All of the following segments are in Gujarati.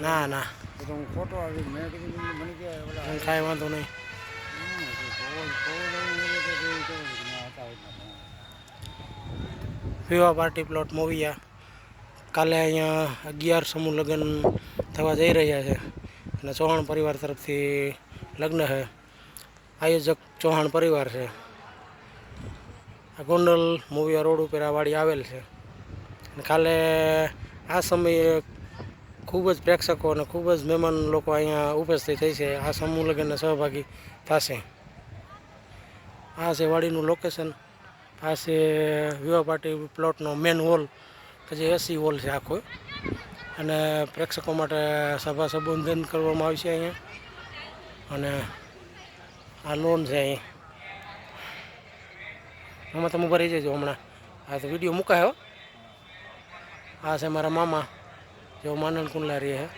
ના ના. હું ખોટો આવી મેં કીધું મને કે કાંઈ વાંધો નહીં. વિવાહ પાર્ટી પ્લોટ મોવિયા. કાલે અહીંયા અગિયાર સમૂહ લગ્ન થવા જઈ રહ્યા છે. અને ચૌહાણ પરિવાર તરફથી લગ્ન છે. આયોજક ચૌહાણ પરિવાર છે. આ ગોંડલ મોવિયા રોડ ઉપર આ વાડી આવેલ છે. અને કાલે આ સમયે ખૂબ જ પ્રેક્ષકો અને ખૂબ જ મહેમાન લોકો અહીંયા ઉપસ્થિત થઈ છે. આ સમૂહ લગ્નને સહભાગી થશે. આ છે વાડીનું લોકેશન આ છે વિવાહ પાર્ટી પ્લોટનો મેન હોલ કે જે એસી હોલ છે આખો. અને પ્રેક્ષકો માટે સભા સંબોધન કરવામાં આવશે અહીંયા. અને આ લોન છે અહીં આમાં તમે ભરી જજો હમણાં. આ તો વીડિયો મુકાયો આ છે મારા મામા, જેઓ માનન કુંડલા રહે છે.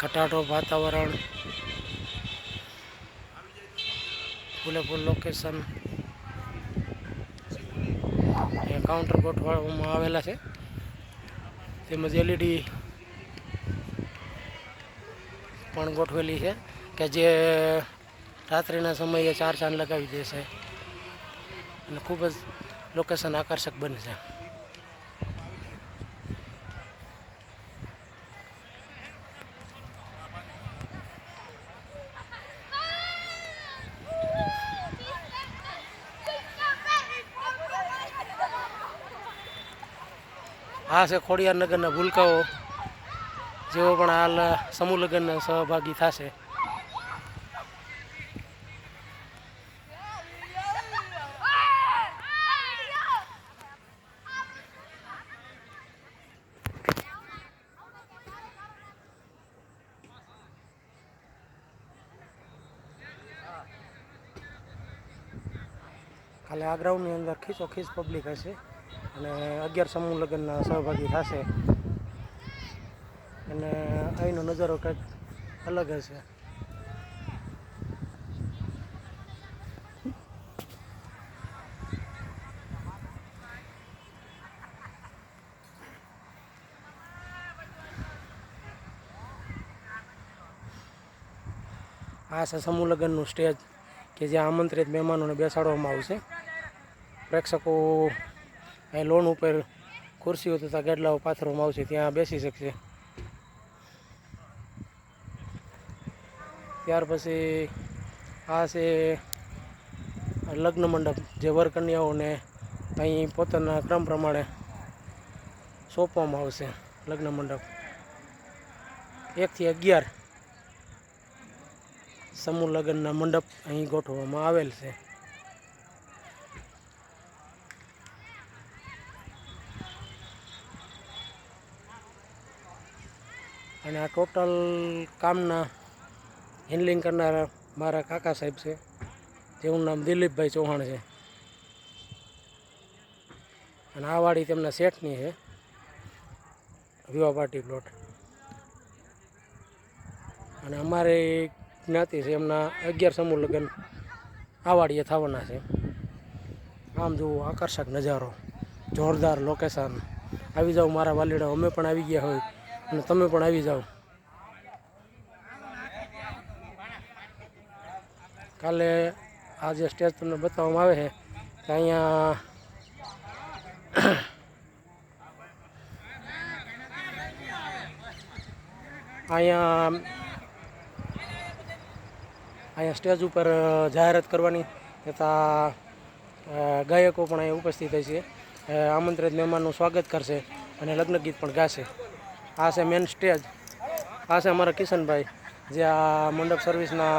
કટાટો વાતાવરણ, ફૂલે ફૂલ લોકેશન કાઉન્ટર ગોઠવવામાં આવેલા છે. તેમજ એલઈડી પણ ગોઠવેલી છે કે જે રાત્રિના સમયે ચાર ચાંદ લગાવી દેશે. અને ખૂબ જ લોકેશન આકર્ષક બનશે આ છે ખોડિયાર નગરના ભૂલકાઓ. જેઓ પણ હાલ સમૂહ લગ્નના સહભાગી થશે. કાલે આ ગ્રાઉન્ડની અંદર ખીચો ખીચ પબ્લિક હશે અને અગિયાર સમૂહ લગ્નના સહભાગી થશે. અને અહીંનો નજારો કંઈક અલગ હશે. આ છે સમૂહ લગ્નનું સ્ટેજ, કે જ્યાં આમંત્રિત મહેમાનોને બેસાડવામાં આવશે. પ્રેક્ષકો અહીં લોન ઉપર ખુરશીઓ તથા ગેડલાઓ પાથરવામાં આવશે, ત્યાં બેસી શકશે. ત્યાર પછી આ છે લગ્ન મંડપ, જે વરકન્યાઓને અહીં પોતાના ક્રમ પ્રમાણે સોંપવામાં આવશે લગ્ન મંડપ. એકથી અગિયાર સમૂહ લગ્નના મંડપ અહીં ગોઠવવામાં આવેલ છે. અને આ ટોટલ કામના હેન્ડલિંગ કરનારા મારા કાકા સાહેબ છે. તેનું નામ દિલીપભાઈ ચૌહાણ છે. અને આ વાડી તેમના શેઠની છે. Viva party plot. અને અમારે જ્ઞાતિ છે, એમના અગિયાર સમૂહ લગ્ન આ વાડીએ થવાના છે. આમ જુઓ, આકર્ષક નજારો, જોરદાર લોકેશન આવી જાઓ મારા વાલીડા, અમે પણ આવી ગયા હોય અને તમે પણ આવી જાઓ. કાલે આ જે સ્ટેજ તમને બતાવવામાં આવે છે, કે અહીંયા અહીંયા અહીંયા સ્ટેજ ઉપર જાહેરાત કરવાની તથા ગાયકો પણ અહીંયા ઉપસ્થિત છે. આમંત્રિત મહેમાનનું સ્વાગત કરશે અને લગ્ન ગીત પણ ગાશે. આ છે મેન સ્ટેજ આ છે અમારા કિશનભાઈ, જે આ મંડપ સર્વિસના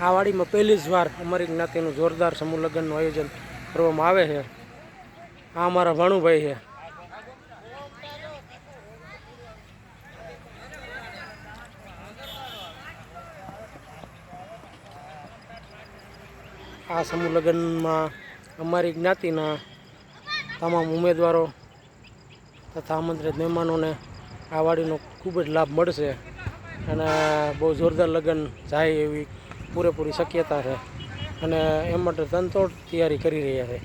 આ વાડીમાં પહેલી જ વાર અમારી જ્ઞાતિનું જોરદાર સમૂહ લગ્નનું આયોજન કરવામાં આવે છે. આ અમારા ભાણુભાઈ છે. આ સમૂહ લગ્નમાં અમારી જ્ઞાતિના તમામ ઉમેદવારો તથા આમંત્રિત મહેમાનોને આ વાડીનો ખૂબ જ લાભ મળશે. અને બહુ જોરદાર લગ્ન જાય એવી પૂરેપૂરી શક્યતા છે. અને એ માટે તનતોડ તૈયારી કરી રહ્યા છે.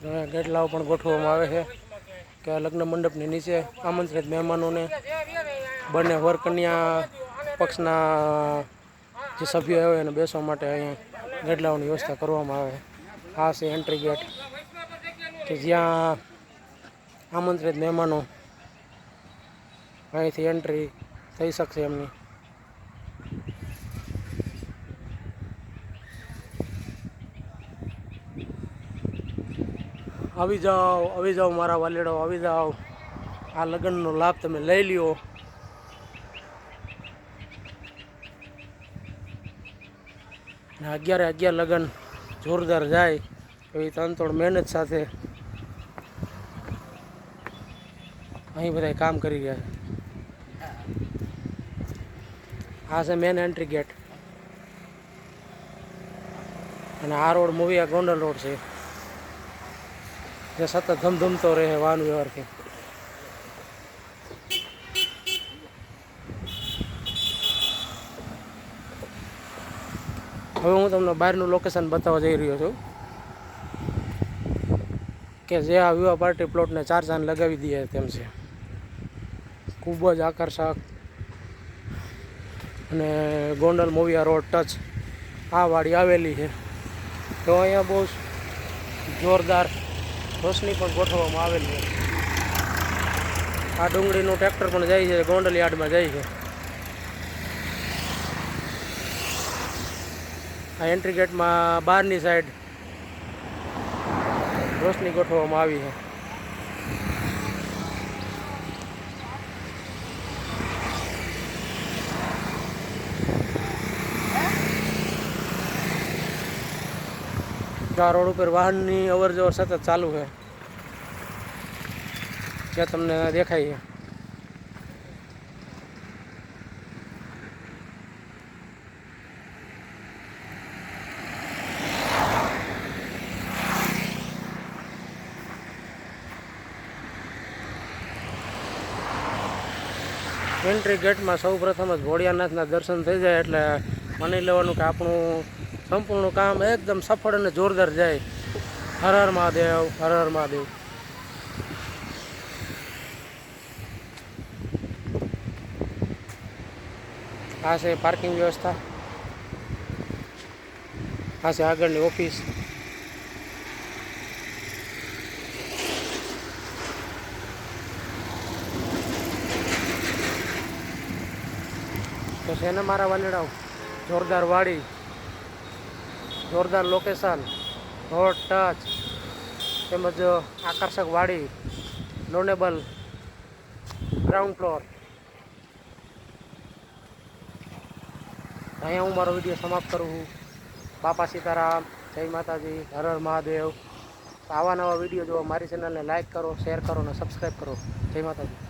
ગેટલાઓ પણ ગોઠવવામાં આવે છે કે લગ્ન મંડપની નીચે આમંત્રિત મહેમાનોને બંને વરકન્યા પક્ષના જે સભ્યો આવે એને બેસવા માટે અહીંયા ગેટલાઓની વ્યવસ્થા કરવામાં આવે આ છે એન્ટ્રી ગેટ કે જ્યાં આમંત્રિત મહેમાનો અહીંથી એન્ટ્રી થઈ શકશે એમની. આવી જાઓ આવી જાઓ મારા વાલેડાઓ, આવી જાઓ. આ લગ્નનો લાભ તમે લઈ લ્યો. ને અગિયારે અગિયાર લગ્ન જોરદાર જાય, એવી તનતોડ મહેનત સાથે અહીં બધા કામ કરી ગયા આ છે મેન એન્ટ્રી ગેટ અને આ રોડ મૂવિયા ગોંડલ રોડ છે. જે સતત ધમધમતો રહે વાહન વ્યવહારથી. હવે હું તમને બહારનું લોકેશન બતાવવા જઈ રહ્યો છું કે જે આ વિવાહ પાર્ટી પ્લોટને ચાર ચાંદ લગાવી દે તેમ છે. ખૂબ જ આકર્ષક અને ગોંડલ મોવિયા રોડ ટચ આ વાડી આવેલી છે. તો અહીંયા બહુ જોરદાર રોશની પણ ગોઠવવામાં આવેલી છે. આ ડુંગળીનું ટ્રેક્ટર પણ જાય છે ગોંડલ યાર્ડમાં જાય છે. આ એન્ટ્રી ગેટમાં બહારની સાઈડ રોશની ગોઠવવામાં આવી છે. આ રોડ ઉપર વાહનની અવર જવર સતત ચાલુ છે. ત્યાં તમને દેખાય એન્ટ્રી ગેટમાં સૌ પ્રથમ જ ભોળિયાનાથના દર્શન થઈ જાય એટલે માની લેવાનું કે આપણું સંપૂર્ણ કામ એકદમ સફળ અને જોરદાર જાય. હર હર મહાદેવ, હર હર મહાદેવ. આ છે પાર્કિંગ વ્યવસ્થા. આ છે આગળની ઓફિસ. તો છે ને મારા વાલીડાઓ? જોરદાર વાડી. જોરદાર લોકેશન રોડ ટચ તેમજ આકર્ષક વાડી લોનેબલ ગ્રાઉન્ડ ફ્લોર અહીંયા હું મારો વીડિયો સમાપ્ત કરું છું. બાપા સીતારામ, જય માતાજી, હર હર મહાદેવ. આવા નવા વીડિયો જોવા મારી ચેનલને લાઈક કરો શેર કરો અને સબસ્ક્રાઈબ કરો. જય માતાજી.